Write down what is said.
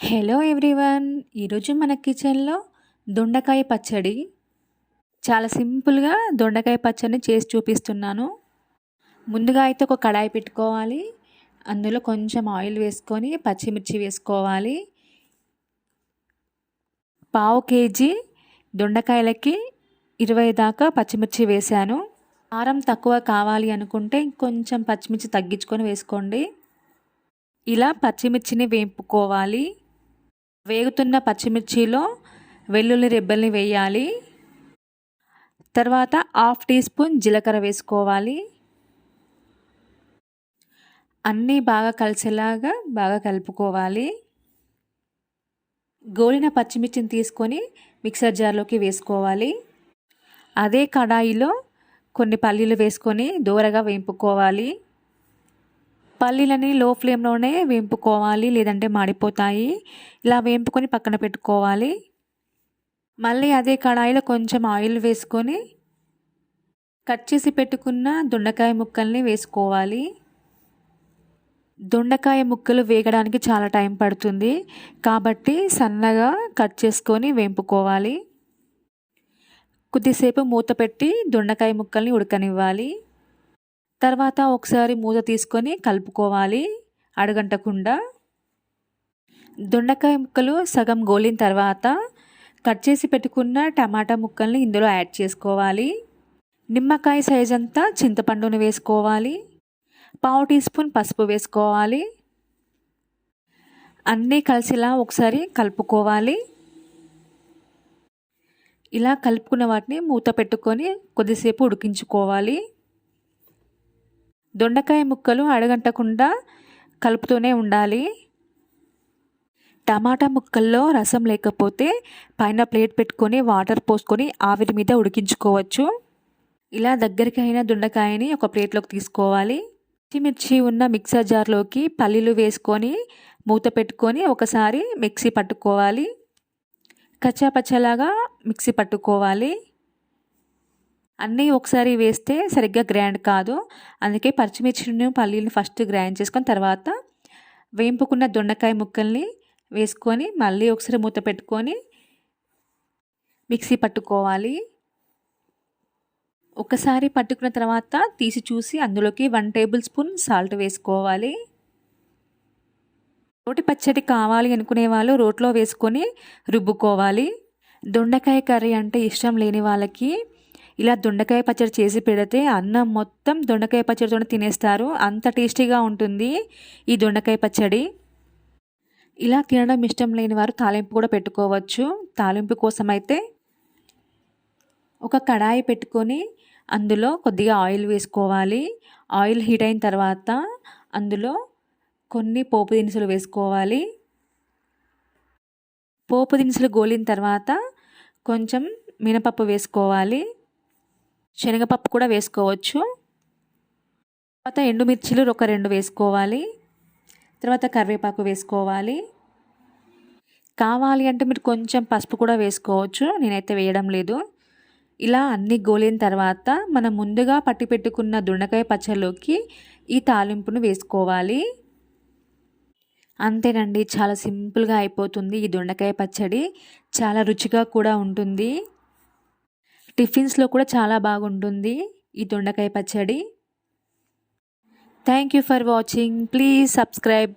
Hello everyone ఈరోజు మన కిచెన్లో దొండకాయ పచ్చడి. చాలా సింపుల్గా దొండకాయ పచ్చడిని చేసి చూపిస్తున్నాను. ముందుగా అయితే ఒక కడాయి పెట్టుకోవాలి. అందులో కొంచెం ఆయిల్ వేసుకొని పచ్చిమిర్చి వేసుకోవాలి. పావు కేజీ దొండకాయలకి ఇరవై దాకా పచ్చిమిర్చి వేశాను. కారం తక్కువ కావాలి అనుకుంటే ఇంకొంచెం పచ్చిమిర్చి తగ్గించుకొని వేసుకోండి. ఇలా పచ్చిమిర్చిని వేపుకోవాలి. వేగుతున్న పచ్చిమిర్చిలో వెల్లుల్లి రెబ్బల్ని వేయాలి. తర్వాత హాఫ్ టీ స్పూన్ జీలకర్ర వేసుకోవాలి. అన్నీ బాగా కలిసేలాగా బాగా కలుపుకోవాలి. గోలిన పచ్చిమిర్చిని తీసుకొని మిక్సర్ జార్లోకి వేసుకోవాలి. అదే కడాయిలో కొన్ని పల్లీలు వేసుకొని దూరగా వేంపుకోవాలి. పల్లీలని లో ఫ్లేమ్లోనే వేంపుకోవాలి లేదంటే మాడిపోతాయి. ఇలా వేంపుకొని పక్కన పెట్టుకోవాలి. మళ్ళీ అదే కడాయిలో కొంచెం ఆయిల్ వేసుకొని కట్ చేసి పెట్టుకున్న దొండకాయ ముక్కల్ని వేసుకోవాలి. దొండకాయ ముక్కలు వేగడానికి చాలా టైం పడుతుంది. కాబట్టి సన్నగా కట్ చేసుకొని వేంపుకోవాలి. కొద్దిసేపు మూత పెట్టి దొండకాయ ముక్కల్ని ఉడకనివ్వాలి. తర్వాత ఒకసారి మూత తీసుకొని కలుపుకోవాలి. అడగంటకుండా దొండకాయ ముక్కలు సగం గోలిన తర్వాత కట్ చేసి పెట్టుకున్న టమాటా ముక్కల్ని ఇందులో యాడ్ చేసుకోవాలి. నిమ్మకాయ సైజ్ అంతా చింతపండుని వేసుకోవాలి. పావు టీ స్పూన్ పసుపు వేసుకోవాలి. అన్నీ కలిసిలా ఒకసారి కలుపుకోవాలి. ఇలా కలుపుకున్న వాటిని మూత పెట్టుకొని కొద్దిసేపు ఉడికించుకోవాలి. దొండకాయ ముక్కలు అడగంటకుండా కలుపుతూనే ఉండాలి. టమాటా ముక్కల్లో రసం లేకపోతే పైన ప్లేట్ పెట్టుకొని వాటర్ పోసుకొని ఆవిరి మీద ఉడికించుకోవచ్చు. ఇలా దగ్గరికి అయిన దొండకాయని ఒక ప్లేట్లోకి తీసుకోవాలి. పచ్చిమిర్చి ఉన్న మిక్సర్ జార్లోకి పల్లీలు వేసుకొని మూత పెట్టుకొని ఒకసారి మిక్సీ పట్టుకోవాలి. కచ్చాపచ్చలాగా మిక్సీ పట్టుకోవాలి. అన్నీ ఒకసారి వేస్తే సరిగ్గా గ్రైండ్ కాదు. అందుకే పచ్చిమిర్చిని పల్లీలను ఫస్ట్ గ్రైండ్ చేసుకొని తర్వాత వేంపుకున్న దొండకాయ ముక్కల్ని వేసుకొని మళ్ళీ ఒకసారి మూత పెట్టుకొని మిక్సీ పట్టుకోవాలి. ఒకసారి పట్టుకున్న తర్వాత తీసి చూసి అందులోకి వన్ టేబుల్ స్పూన్ సాల్ట్ వేసుకోవాలి. రోటి పచ్చడి కావాలి అనుకునే వాళ్ళు రోట్లో వేసుకొని రుబ్బుకోవాలి. దొండకాయ కర్రీ అంటే ఇష్టం లేని వాళ్ళకి ఇలా దొండకాయ పచ్చడి చేసి పెడితే అన్నం మొత్తం దొండకాయ పచ్చడితో తినేస్తారు. అంత టేస్టీగా ఉంటుంది ఈ దొండకాయ పచ్చడి. ఇలా తినడం ఇష్టం లేని వారు తాలింపు కూడా పెట్టుకోవచ్చు. తాలింపు కోసం అయితే ఒక కడాయి పెట్టుకొని అందులో కొద్దిగా ఆయిల్ వేసుకోవాలి. ఆయిల్ హీట్ అయిన తర్వాత అందులో కొన్ని పోపు దినుసులు వేసుకోవాలి. పోపు దినుసులు గోలిన తర్వాత కొంచెం మినపప్పు వేసుకోవాలి. శనగపప్పు కూడా వేసుకోవచ్చు. తర్వాత ఎండుమిర్చిలు ఒక రెండు వేసుకోవాలి. తర్వాత కరివేపాకు వేసుకోవాలి. కావాలి అంటే మీరు కొంచెం పసుపు కూడా వేసుకోవచ్చు. నేనైతే వేయడం లేదు. ఇలా అన్ని గోలిన తర్వాత మనం ముందుగా పట్టి పెట్టుకున్న దొండకాయ పచ్చడిలోకి ఈ తాలింపును వేసుకోవాలి. అంతేనండి చాలా సింపుల్గా అయిపోతుంది ఈ దొండకాయ పచ్చడి. చాలా రుచిగా కూడా ఉంటుంది. టిఫిన్స్లో కూడా చాలా బాగుంటుంది ఈ దొండకాయ పచ్చడి. Thank you for watching. Please subscribe.